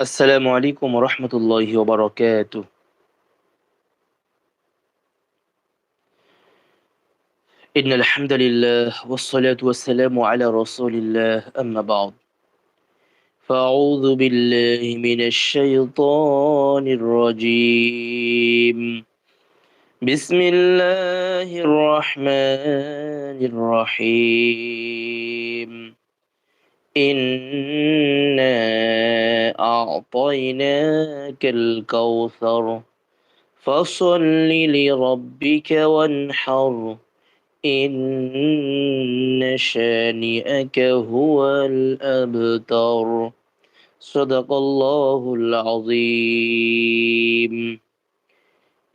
السلام عليكم ورحمة الله وبركاته. إن الحمد لله والصلاة والسلام على رسول الله أما بعد. فأعوذ بالله من الشيطان الرجيم. بسم الله الرحمن الرحيم. إنا أعطيناك الكوثر فصل لربك وانحر إن شانئك هو الأبتر صدق الله العظيم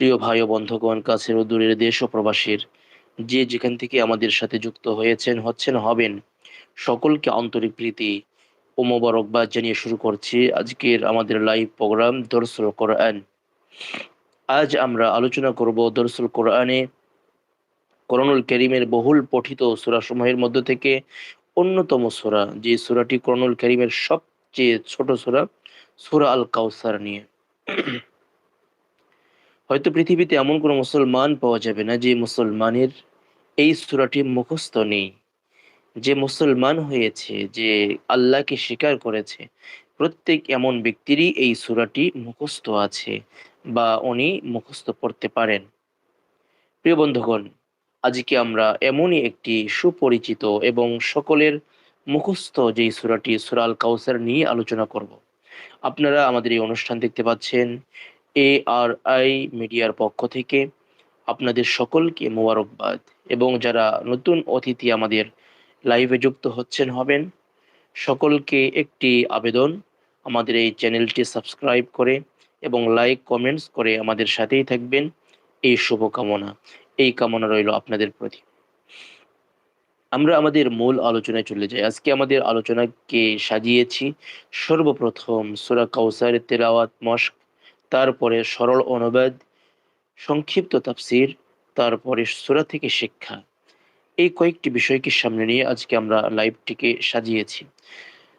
প্রিয় ভাই ও বন্ধুগণ কাছের ও দূরের দেশ ও প্রবাসীর যে যেখান থেকে আমাদের সাথে যুক্ত হয়েছেন হচ্ছেন হবেন সকলকে আন্তরিক প্রীতি ও মোবারকবাদ জানিয়ে শুরু করছি আজকের আমাদের লাইভ প্রোগ্রাম দরসুল কোরআন। আজ আমরা আলোচনা করব দরসুল কোরআনে করনুল করিমের বহুল পঠিত সুরাসমূহের মধ্য থেকে অন্যতম সুরা, যে সুরাটি করণুল করিমের সবচেয়ে ছোট সুরা সুরা আল কাউসার নিয়ে। হয়তো পৃথিবীতে এমন কোনো মুসলমান পাওয়া যাবে না যে মুসলমানের এই সুরাটি মুখস্থ নেই। যে মুসলমান হয়েছে, যে আল্লাহকে স্বীকার করেছে, প্রত্যেক এমন ব্যক্তিরই এই সুরাটি মুখস্থ আছে বা উনি মুখস্থ পড়তে পারেন। প্রিয় বন্ধুগণ, আজকে আমরা এমনই একটি সুপরিচিত এবং সকলের মুখস্থ যেই সুরাটি সুরাল কাউসার নিয়ে আলোচনা করব। আপনারা আমাদের এই অনুষ্ঠান দেখতে পাচ্ছেন এ আর আই মিডিয়ার পক্ষ থেকে। আপনাদের সকলকে মোবারকবাদ এবং যারা নতুন অতিথি আমাদের লাইভে যুক্ত হচ্ছেন হবেন। সকলকে একটি আবেদন, আমাদের এই চ্যানেলটি সাবস্ক্রাইব করে এবং লাইক কমেন্টস করে আমাদের সাথেই থাকবেন। এই শুভকামনা। এই কামনা রইল আপনাদের প্রতি। আমরা আমাদের মূল আলোচনায় চলে যাই। আজকে আমাদের আলোচনাকে সাজিয়েছি সর্বপ্রথম সুরা কাউসারের তেলাওয়াত, মস্ক, তারপরে সরল অনুবাদ, সংক্ষিপ্ত তাফসির, তারপরে সুরা থেকে শিক্ষা। এই কয়েকটি বিষয়কে সামনে নিয়ে আজকে আমরা লাইভটিকে সাজিয়েছি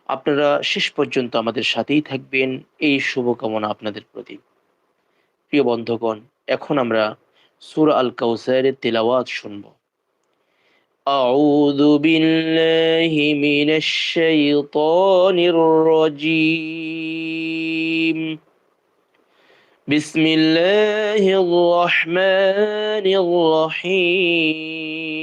আপনারা শেষ পর্যন্ত আমাদের সাথেই থাকবেন এই শুভকামনা আপনাদের প্রতি প্রিয় বন্ধুগণ এখন আমরা সুর আল কাউসারের তেলাওয়াত শুনব أعوذ بالله من الشيطان الرجيم بسم الله الرحمن الرحيم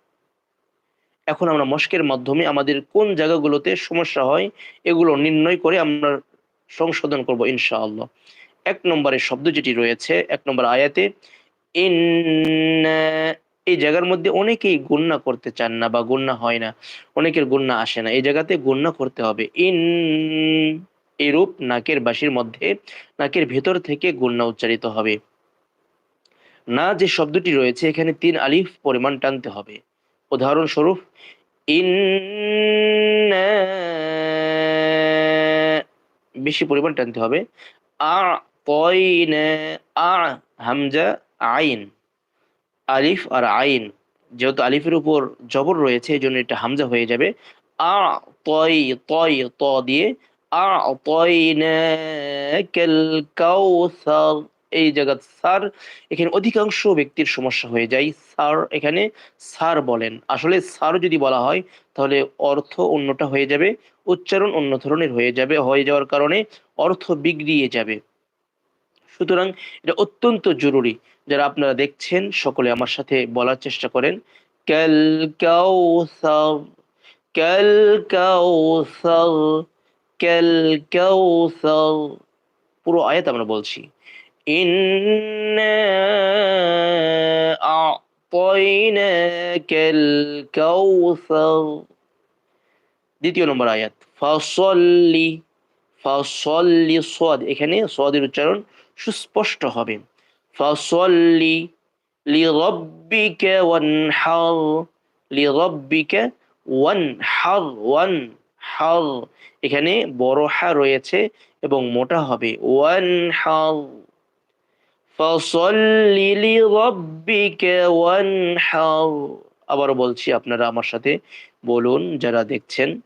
এখন আমরা মস্কের মাধ্যমে আমাদের কোন জায়গাগুলোতে সমস্যা হয়, এগুলো নির্ণয় করে আমরা সংশোধন করব ইনশাআল্লাহ। এক নম্বরে শব্দ যেটি রয়েছে, এক নম্বর আয়াতে এই জায়গার মধ্যে অনেকেই গুন্না করতে চান না বা গুন্না হয় না। অনেকের গুন্না আসে না। এই জায়গাতে গুন্না করতে হবে। ইন এরূপ নাকের বাসির মধ্যে, নাকের ভেতর থেকে গুন্না উচ্চারিত হবে। না, যে শব্দটি রয়েছে, এখানে তিন আলিফ পরিমাণ টানতে হবে। উদাহরণস্বরূপ ইন বেশি পরিমাণ টানতে হবে আ পয়নে আ, হামজা, আইন, আলিফ আর আইন, যেহেতু আলিফের উপর জবর রয়েছে এই জন্য এটা হামজা হয়ে যাবে আ তয় তয় ত দিয়ে আ তয়নাকাল কাউসার এই জায়গা সার এখানে অধিকাংশ ব্যক্তির সমস্যা হয়ে যায়। সার এখানে সার বলেন। আসলে সার যদি বলা হয়, তাহলে অর্থ অন্যটা হয়ে যাবে, উচ্চারণ অন্য ধরনের হয়ে যাবে, হয়ে যাওয়ার কারণে অর্থ বিগড়িয়ে যাবে। সুতরাং এটা অত্যন্ত জরুরি। যারা আপনারা দেখছেন, সকলে আমার সাথে বলার চেষ্টা করেন। ক্যাল কাউসার ক্যাল ক্যাল পুরো আয়াত আমরা বলছি। ইন্না আ'তাইনাকাল কাউসার দ্বিতীয় নম্বর আয়াত, ফাসল্লি ফাসল্লি সদ এখানে সদের উচ্চারণ সুস্পষ্ট হবে। ফাসল্লি লিরব্বিকা ওয়ানহার লিরব্বিকা ওয়ানহার ওয়ান হার এখানে বড় হা রয়েছে এবং মোটা হবে। ওয়ান হার আবারও বলছি আপনারা আমার সাথে বলুন যারা দেখছেন।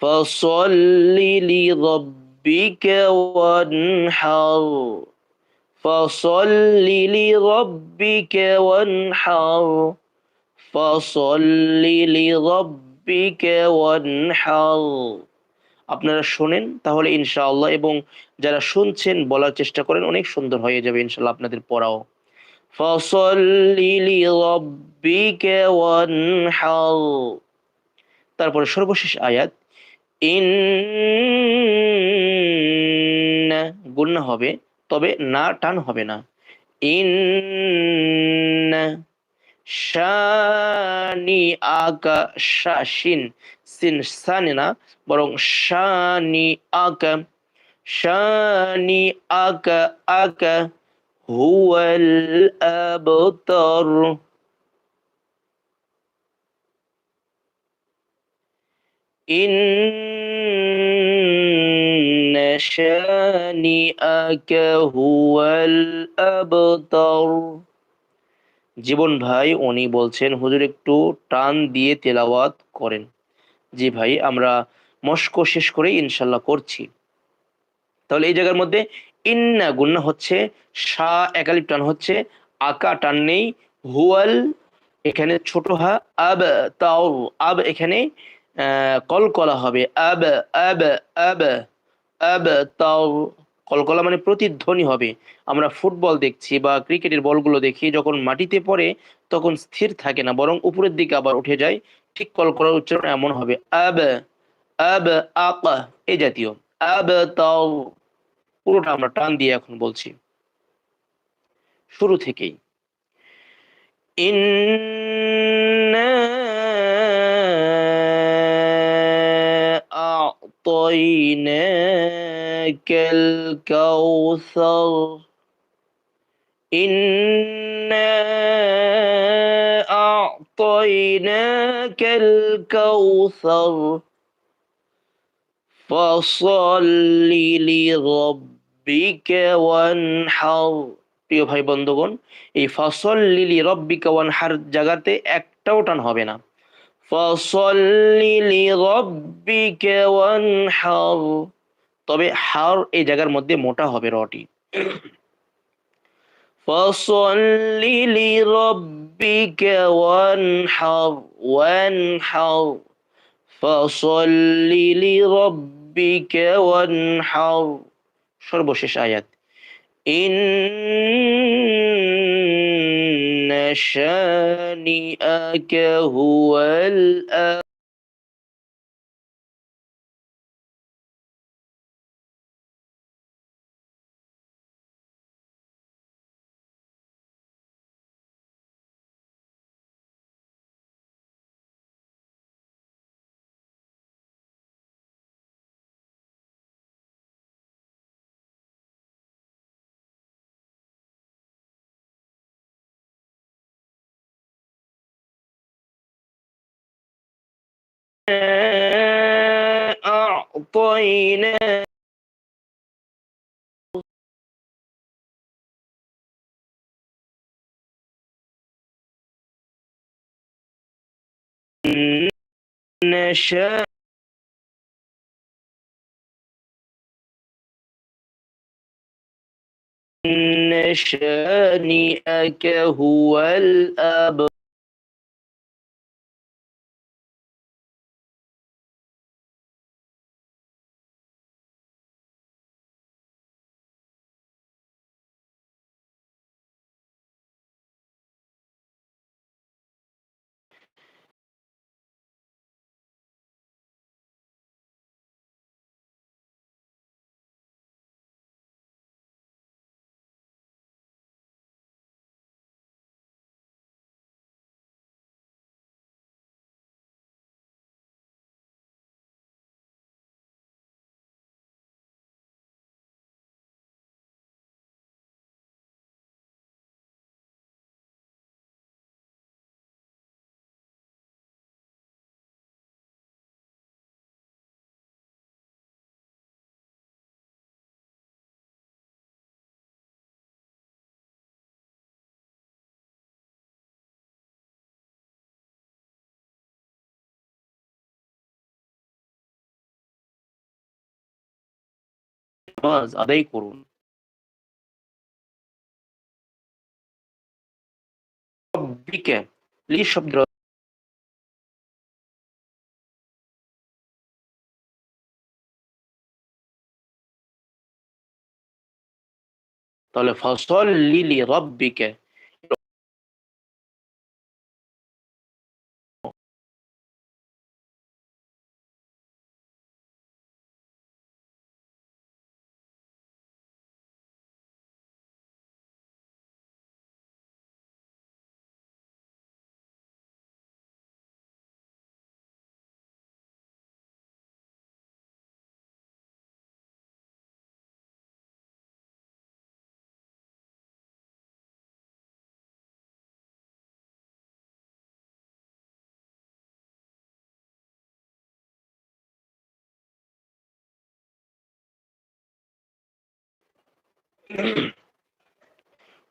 ফসল্লি আপনারা শোনেন তাহলে ইনশাআল্লাহ এবং যারা শুনছেন বলার চেষ্টা করেন, অনেক সুন্দর হয়ে যাবে ইনশাআল্লাহ আপনাদের পড়াও। তারপরে সর্বশেষ আয়াত ইন গুন্না হবে, তবে না টান হবে না। ইন শানি আকা শাসিন সিন সানি না বরং শানি আকা শানি আকা আকা হুয়াল আবতার إن شانئك هو الأبتر জীবন ভাই উনি বলছেন হুজুর একটু টান দিয়ে তেলাওয়াত করেন জি ভাই, আমরা মস্ক শেষ করে ইনশাল্লাহ করছি। তাহলে এই জায়গার মধ্যে ইন্না গুন্না হচ্ছে সা একালিপ টান হচ্ছে, আকা টান নেই, হুয়াল এখানে ছোট হা, আব তাও, আব এখানে কলকলা হবে, আব আব আব আব তাও, কলকলা মানে প্রতিধ্বনি হবে। আমরা ফুটবল দেখছি বা ক্রিকেটের বলগুলো দেখি, যখন মাটিতে পড়ে তখন স্থির থাকে না, বরং উপরের দিকে আবার উঠে যায় ঠিক কলকলার উচ্চারণ এমন হবে আব আব আক এই জাতীয় আব তাও পুরোটা আমরা টান দিয়ে এখন বলছি শুরু থেকেই ইন্না أعطيناك الكوثر إنا أعطيناك الكوثر فصل لربك وانحر প্রিয় ভাই বন্ধুগণ এই ফসল লিলি রব্বিকা ওয়ানহার জায়গাতে একটাও টান হবে না ফসল্লি লিরব্বিকা ওয়ানহার তবে হার এই জায়গার মধ্যে মোটা হবে রটি ফসল্লি লিরব্বিকা ওয়ানহার ওয়ানহার ফসল্লি লিরব্বিকা ওয়ানহার সর্বশেষ আয়াত ইন شانئك هو الأبتر طينا نشاء. إن هو الأبر নামাজ আদায় করুন। রব্বিকে লি শব্দ তাহলে ফসল লিলি রব্বিকে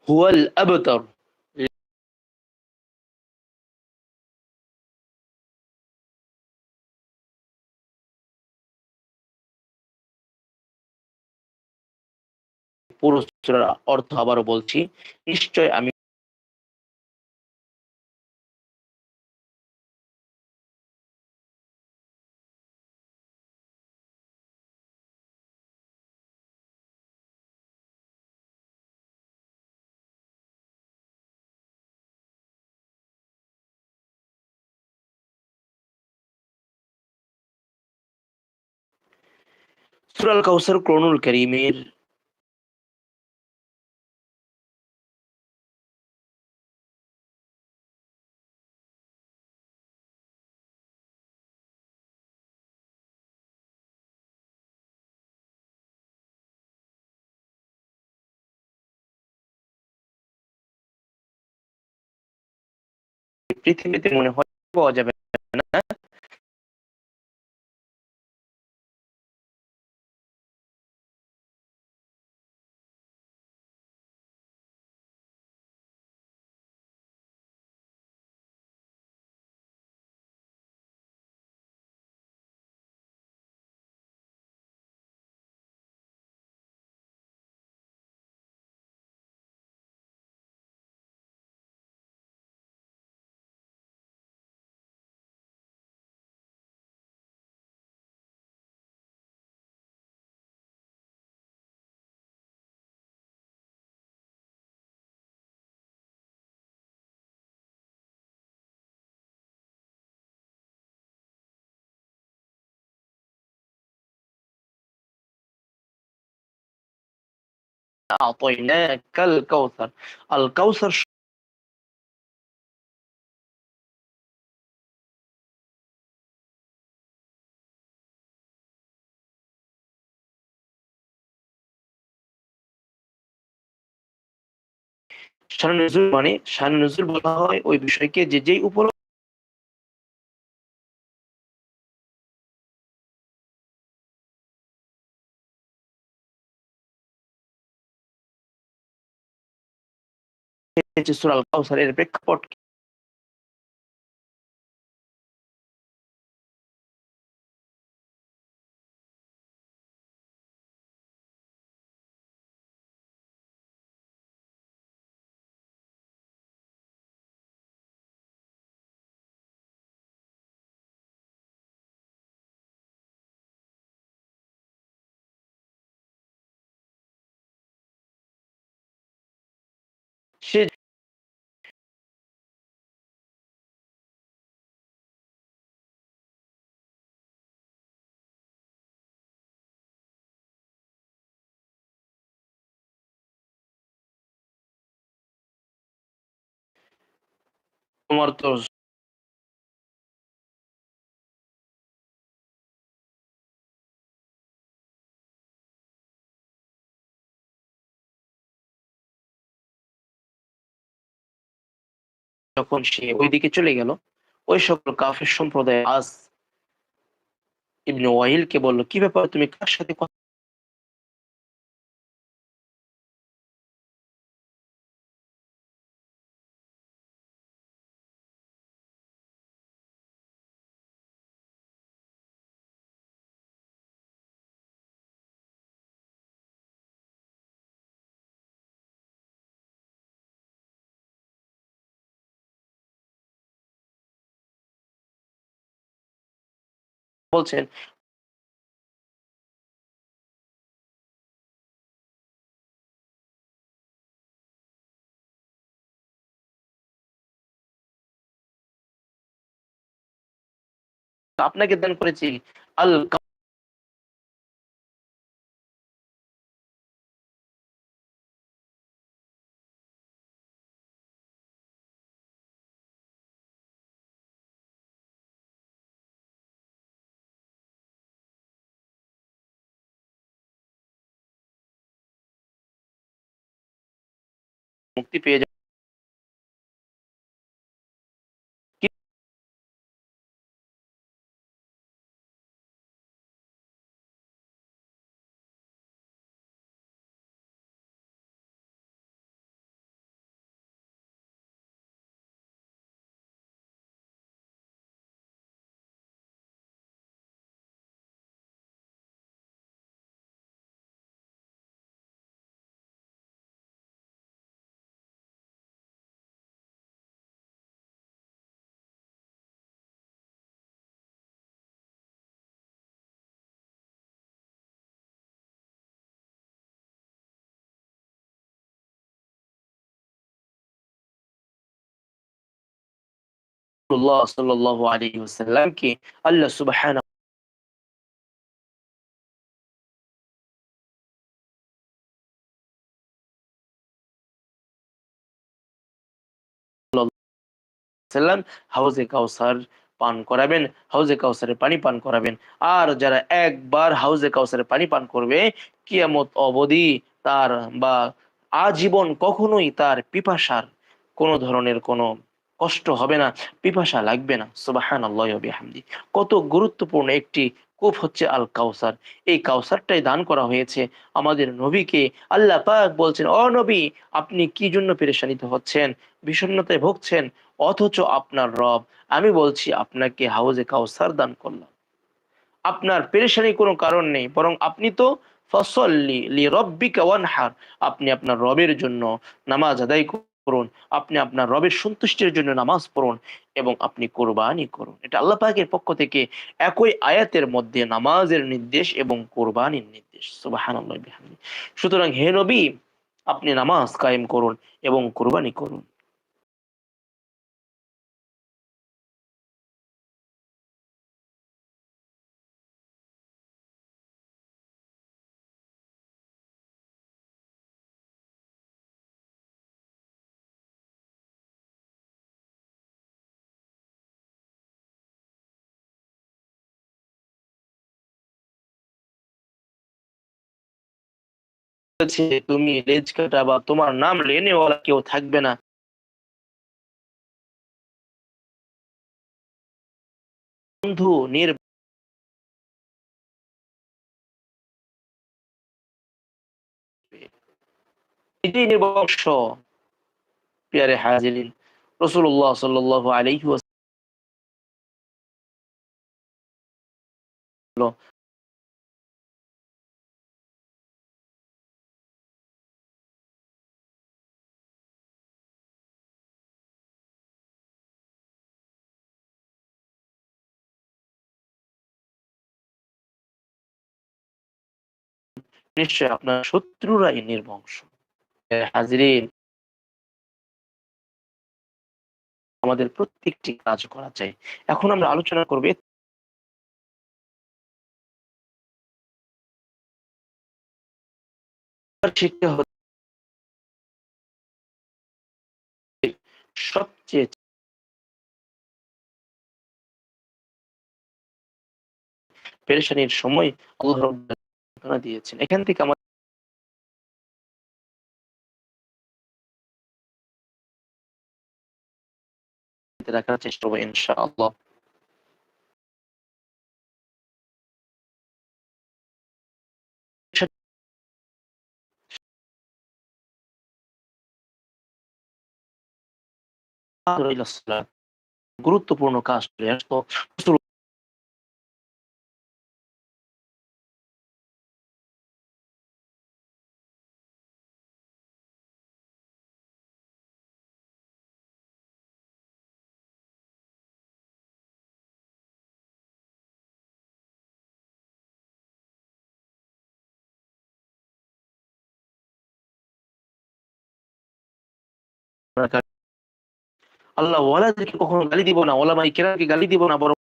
هو আবতার। পুরুষরা অর্থ আবারও বলছি নিশ্চয় আমি সূরা আল কাউসার কোরআনুল কারীমের পৃথিবীতে মনে হয় পাওয়া যাবে أعطيناك الكوثر الكوثر শান নজুল মানে শান নজুল বলা হয় ওই বিষয়কে যে যেই উপর সূরা আল কাউসারের প্রেক্ষাপট সে তো যখন সে ওইদিকে চলে গেল, ওই সকল কাফের সম্প্রদায় আজ ইবনে ওয়াহিলকে বলল, কি ব্যাপার? তুমি কার সাথে কথা বলছেন। আপনাকে দান করেছি। আল মুক্তি পেয়ে রাসূলুল্লাহ সাল্লাল্লাহু আলাইহি ওয়াসাল্লামকে আল্লাহ সুবহানাহু সাল্লাম হাউজে কাউসার পান করাবেন, হাউজে কাউসারে পানি পান করাবেন। আর যারা একবার হাউজে কাউসারে পানি পান করবে, কিয়ামত অবধি তার বা আজীবন কখনোই তার পিপাসার কোনো ধরনের কোনো কষ্ট হবে না, পিপাসা লাগবে না। সুবাহান আল্লাহামদি কত গুরুত্বপূর্ণ একটি কূপ হচ্ছে আল কাউসার এই কাউসারটাই দান করা হয়েছে আমাদের নবীকে। আল্লাহ পাক বলছেন অ নবী, আপনি কি জন্য পেরেশানিত হচ্ছেন? বিষণ্ণতায় ভুগছেন? অথচ আপনার রব, আমি বলছি আপনাকে হাউজে কাউসার দান করলাম। আপনার পেরেশানি কোনো কারণ নেই, বরং আপনি তো ফসল্লি লি রব্বিকা ওয়ানহার। আপনি আপনার রবের জন্য নামাজ আদায় করুন আপনি আপনার রবের সন্তুষ্টির জন্য নামাজ পড়ুন এবং আপনি কোরবানি করুন। এটা আল্লাহ পাকের পক্ষ থেকে একই আয়াতের মধ্যে নামাজের নির্দেশ এবং কোরবানির নির্দেশ। সুতরাং হে নবী, আপনি নামাজ কায়েম করুন এবং কোরবানি করুন। বলেছে, তুমি লেজ কাটা বা তোমার নাম লেনেওয়ালা কেউ থাকবে না। বন্ধু, নির নির্বংশ পিয়ারে হাজিরিন রসুল্লাহ নিশ্চয় আপনার শত্রুরাই নির্বংশ। হাজিরিন, আমাদের প্রত্যেকটি কাজ করা চাই। এখন আমরা আলোচনা করবে সবচেয়ে পেরেশানির সময় আল্লাহ দিয়েছেন। এখান থেকে আমাদের রাখার চেষ্টা করব ইনশাআল্লাহ। গুরুত্বপূর্ণ কাজ চলে আসতো। আল্লাহ ওয়ালাদেরকে কখনো গালি দিব না ওলামাই কেরামকে গালি দিব না বরং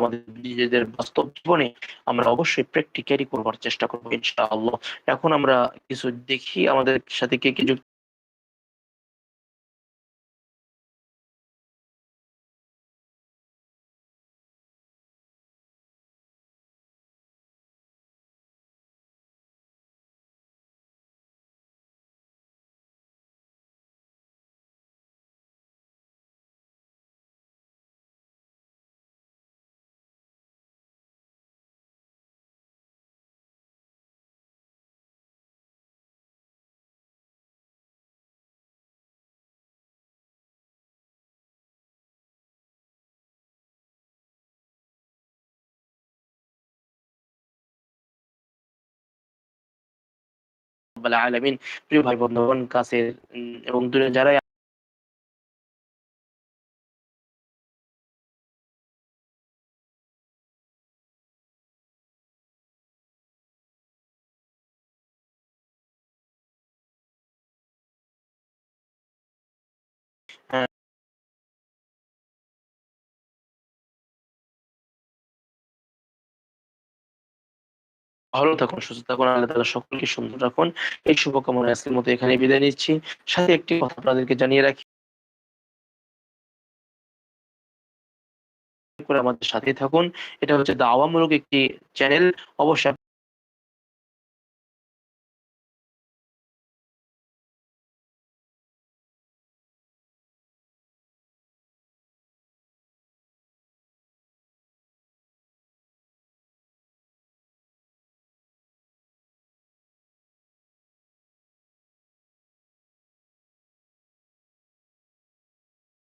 আমাদের নিজেদের বাস্তব জীবনে আমরা অবশ্যই প্র্যাকটিক্যালি করবার চেষ্টা করব ইনশাআল্লাহ। এখন আমরা কিছু দেখি, আমাদের সাথে কে কে যুক্ত রাব্বাল আলামিন প্রিয় ভাই বন্ধুগণ কাছের এবং দূরে যারাই ভালো থাকুন, সুস্থ থাকুন, আল্লাহ তালা সকলকে সুন্দর রাখুন। এই শুভকামনা আজকের মতো এখানে বিদায় নিচ্ছি। সাথে একটি কথা আপনাদেরকে জানিয়ে রাখি। করে আমাদের সাথে থাকুন। এটা হচ্ছে দাওয়ামূলক একটি চ্যানেল। অবশ্যই